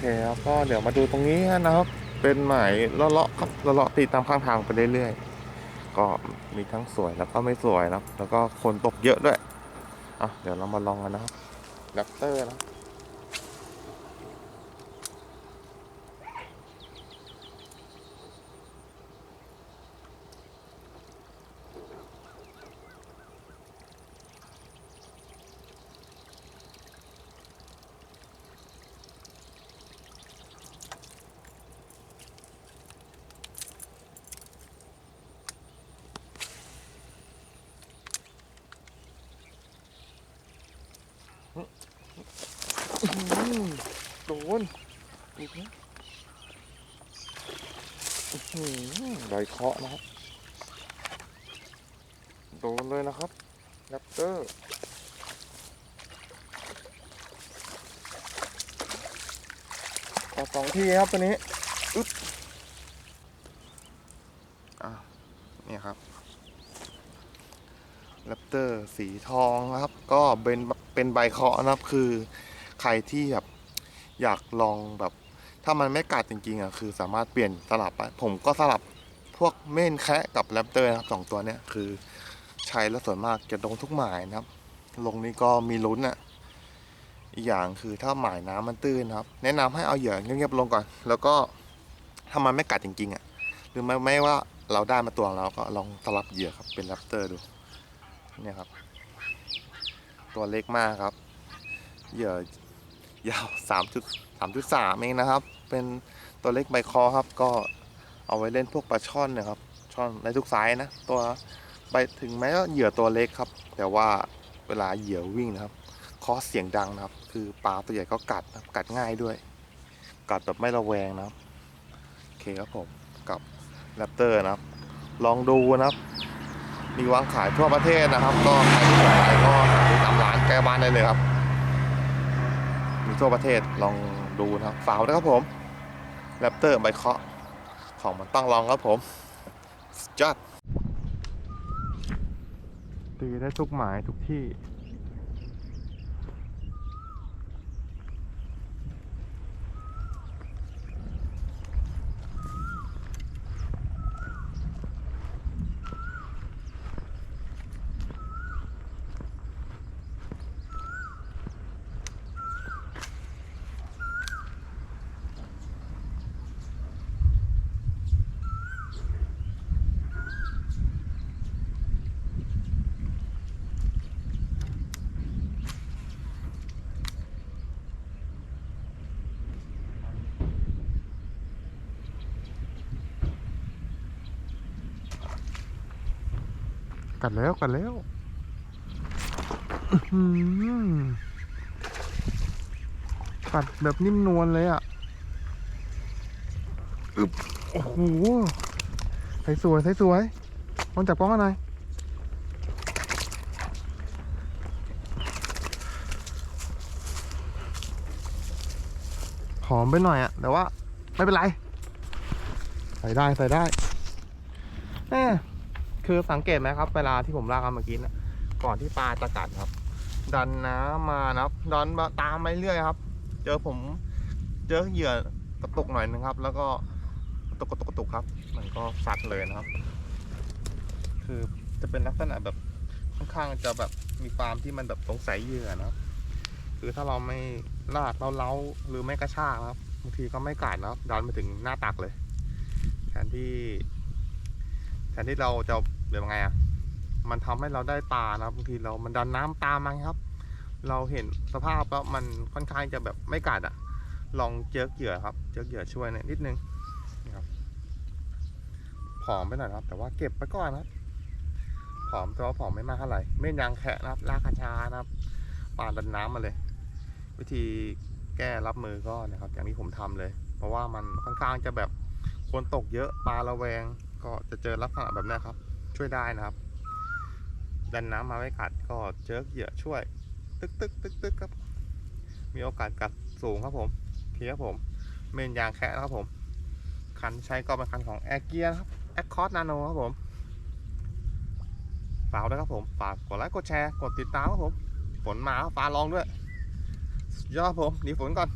เคครับก็เดี๋ยวมาดูตรงนี้นะครับ เป็นหมายเลาะๆครับเลาะๆตีตามข้างทางไปเรื่อยๆก็มีทั้งสวยแล้วก็ไม่สวยนะแล้วก็คนตกเยอะด้วยอะเดี๋ยวเรามาลองกันนะครับดับเตอร์นะ โดนอีกนะอื้อหือใบเคาะนะครับ โดนเลยนะครับแรปเตอร์ต่อสองทีครับตัวนี้อึ๊บอะนี่ครับแรปเตอร์สีทองครับ ก็เป็นเป็นใบเคาะนะครับคือ ใครที่แบบอยากลองแบบ ถ้ามันไม่กัดจริงๆอะคือสามารถเปลี่ยนสลับไปผมก็สลับพวกเม่นแคะกับแรปเตอร์นะครับสองตัวเนี้ยคือใช้แล้วส่วนมากจะลงทุกหมายนะครับ ลงนี้ก็มีลุ้นอะอีกอย่างคือถ้าหมายน้ำมันตื้นครับ แนะนำให้เอาเหยื่อเงียบๆลงก่อน แล้วก็ถ้ามันไม่กัดจริงๆอะหรือไม่ไม่ว่าเราได้มาตัวเราก็ลองสลับเหยื่อครับเป็นแรปเตอร์ดูเนี่ยครับ ตัวเล็กมากครับ เหยื่อ ยาว3จุด3จุด3เองนะครับ เป็นตัวเล็กใบคอครับ ก็เอาไว้เล่นพวกปลาช่อนนะครับ ช่อนในทุกไซส์นะ ตัวใบถึงแม้ว่าเหยื่อตัวเล็กครับ แต่ว่าเวลาเหยื่อวิ่งนะครับคอเสียงดังนะครับ คือปลาตัวใหญ่ก็กัดนะกัดง่ายด้วย กัดแบบไม่ระแวงนะครับโอเคครับผมกับแรปเตอร์นะครับ ลองดูนะครับ มีวางขายทั่วประเทศนะครับ ก็ใครที่สนใจก็หาซื้อตามร้านใกล้บ้านได้เลยครับ มีทั่วประเทศลองดูนะครับฝากไว้ด้วยครับผมแรปเตอร์ใบเคาะของมันต้องลองครับผมสุดยอดตีได้ทุกหมายทุกที่ กัดแล้วกัดแล้วอื้อหือกัดแบบนิ่มนวลเลยอะอึบโอ้โหใส่สวยใส่สวยลองจับกล้องกันหน่อยหอมไปหน่อยอะแต่ว่า ไม่เป็นไร ใส่ได้ ใส่ได้แน่ คือสังเกตไหมครับ เวลาที่ผมลากมาเมื่อกี้นะก่อนที่ปลาจะกัดครับ ดันน้ำมานะครับดันมาตามไปเรื่อยครับ เจอผมเจอเหยื่อกระตุกหน่อยนึงครับ แล้วก็กระตุกกระตุกกระตุกครับ มันก็ซัดเลยนะครับ คือจะเป็นลักษณะแบบค่อนข้างจะแบบมีฟาร์มที่มันแบบสงสัยเหยื่อนะครับคือถ้าเราไม่ลากเราเล้าหรือไม่กระชากนะครับบางทีก็ไม่กัดนะครับดันไปถึงหน้าตักเลยแทนที่ แทนที่เราจะแบบไงอะมันทำให้เราได้ปลานะครับบางทีเรามันดันน้ำตามมาครับ เราเห็นสภาพแล้วมันค่อนข้างจะแบบไม่กัดอะ ลองเจิกเหยื่อครับ เจิกเหยื่อช่วยหน่อยนิดนึงนะครับผอมไปหน่อยครับ แต่ว่าเก็บไปก่อนนะครับผอมแต่ว่าผอมไม่มากเท่าไหร่ไม่นยางแคะนะครับลากกระชานะครับปลาดันน้ำมาเลย วิธีแก้รับมือก็นะครับ อย่างที่ผมทำเลย เพราะว่ามันค่อนข้างจะแบบคนตกเยอะปลาระแวง ก็จะเจอลักษณะแบบนี้ครับ ช่วยได้นะครับ ดันน้ำมาไม่กัดก็เจิกเหยื่อช่วย ตึกตึกตึกตึกครับ มีโอกาสกัดสูงครับผมโอเคครับผมเมนยางแคะนะครับผมคันใช้ก็เป็นคันของแอร์เกียครับแอคคอร์ดนาโนครับผมฝากด้วยครับผมฝากกดไลค์กดแชร์กดติดตามครับผมฝนมาฟ้าร้องด้วยยอดครับผมหนีฝนก่อน